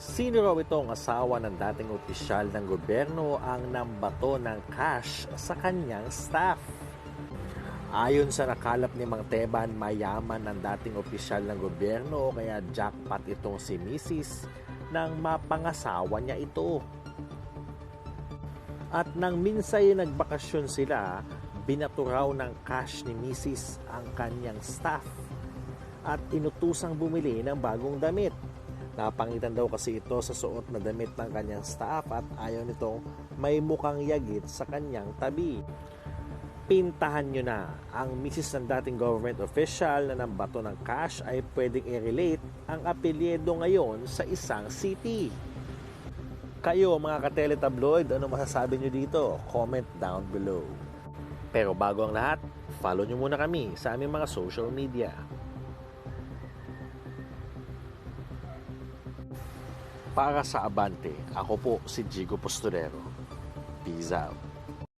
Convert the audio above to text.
Sino raw itong asawa ng dating opisyal ng gobyerno ang nambato ng cash sa kanyang staff? Ayon sa nakalap ni Mang Teban, mayaman ng dating opisyal ng gobyerno kaya jackpot itong si Mrs. nang mapangasawa niya ito. At nang minsay nagbakasyon sila, binato raw ng cash ni Mrs. ang kanyang staff at inutusang bumili ng bagong damit. Napangitan daw kasi ito sa suot na damit ng kanyang staff at ayaw nitong may mukhang yagit sa kanyang tabi. Pintahan nyo na, ang misis ng dating government official na nambato ng cash ay pwedeng i-relate ang apelyedo ngayon sa isang city. Kayo mga kateletabloid, ano masasabi nyo dito? Comment down below. Pero bago ang lahat, follow nyo muna kami sa aming mga social media. Para sa Abante, ako po si Jigo Posturero. Peace out.